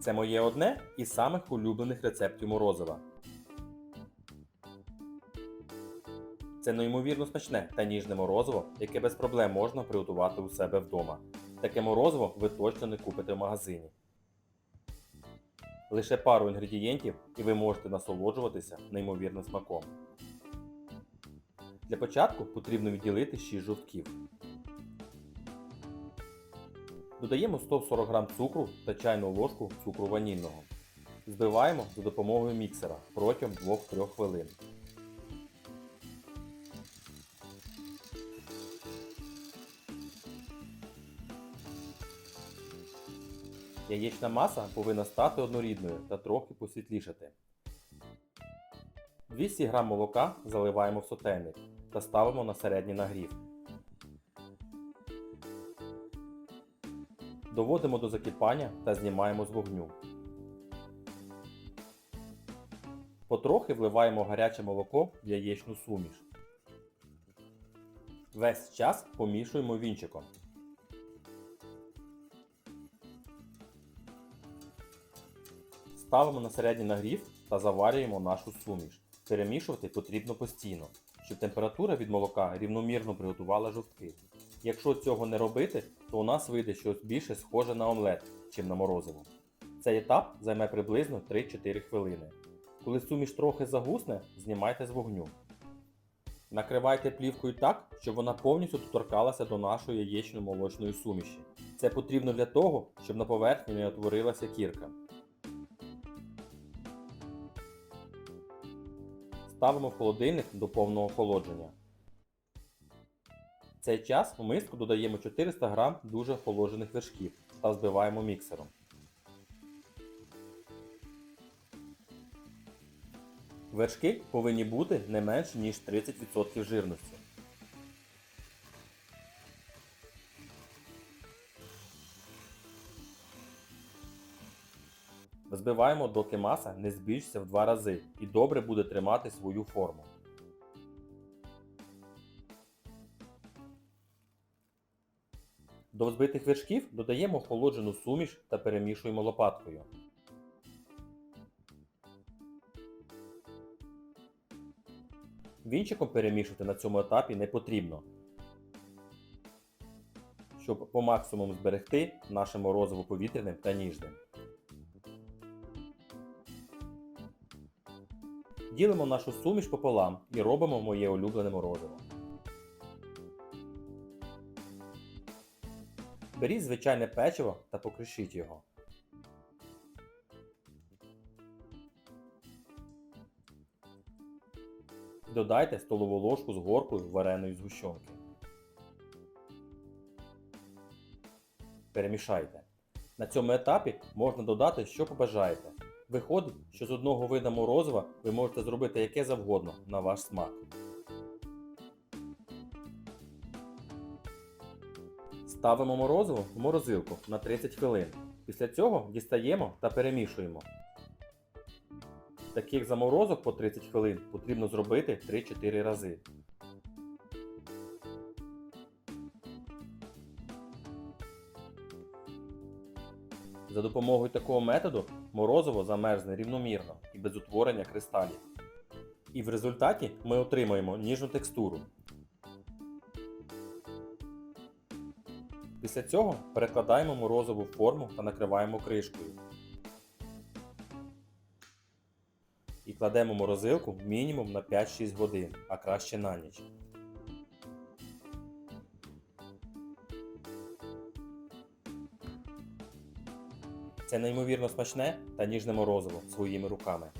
Це моє одне із самих улюблених рецептів морозива. Це неймовірно смачне та ніжне морозиво, яке без проблем можна приготувати у себе вдома. Таке морозиво ви точно не купите в магазині. Лише пару інгредієнтів і ви можете насолоджуватися неймовірним смаком. Для початку потрібно відділити 6 жовтків. Додаємо 140 г цукру та чайну ложку цукру ванільного. Збиваємо за допомогою міксера протягом 2-3 хвилин. Яєчна маса повинна стати однорідною та трохи посвітлішати. 200 г молока заливаємо в сотейник та ставимо на середній нагрів. Доводимо до закипання та знімаємо з вогню. Потрохи вливаємо гаряче молоко в яєчну суміш. Весь час помішуємо вінчиком. Ставимо на середній нагрів та заварюємо нашу суміш. Перемішувати потрібно постійно, щоб температура від молока рівномірно приготувала жовтки. Якщо цього не робити, то у нас вийде щось більше схоже на омлет, чим на морозиво. Цей етап займе приблизно 3-4 хвилини. Коли суміш трохи загусне, знімайте з вогню. Накривайте плівкою так, щоб вона повністю доторкалася до нашої яєчно-молочної суміші. Це потрібно для того, щоб на поверхні не утворилася кірка. Ставимо в холодильник до повного охолодження. Цей час в миску додаємо 400 г дуже охолоджених вершків та збиваємо міксером. Вершки повинні бути не менше ніж 30% жирності. Взбиваємо, доки маса не збільшиться в два рази і добре буде тримати свою форму. До взбитих вершків додаємо охолоджену суміш та перемішуємо лопаткою. Вінчиком перемішувати на цьому етапі не потрібно. Щоб по максимуму зберегти наше морозиво повітряним та ніжним. Ділимо нашу суміш пополам і робимо моє улюблене морозиво. Беріть звичайне печиво та покришіть його. Додайте столову ложку з горкою вареної згущенки. Перемішайте. На цьому етапі можна додати, що побажаєте. Виходить, що з одного вида морозива ви можете зробити яке завгодно на ваш смак. Ставимо морозиво в морозилку на 30 хвилин. Після цього дістаємо та перемішуємо. Таких заморозок по 30 хвилин потрібно зробити 3-4 рази. За допомогою такого методу морозиво замерзне рівномірно і без утворення кристалів. І в результаті ми отримаємо ніжну текстуру. Після цього перекладаємо морозиву в форму та накриваємо кришкою. І кладемо морозилку мінімум на 5-6 годин, а краще на ніч. Це неймовірно смачне та ніжне морозиво своїми руками.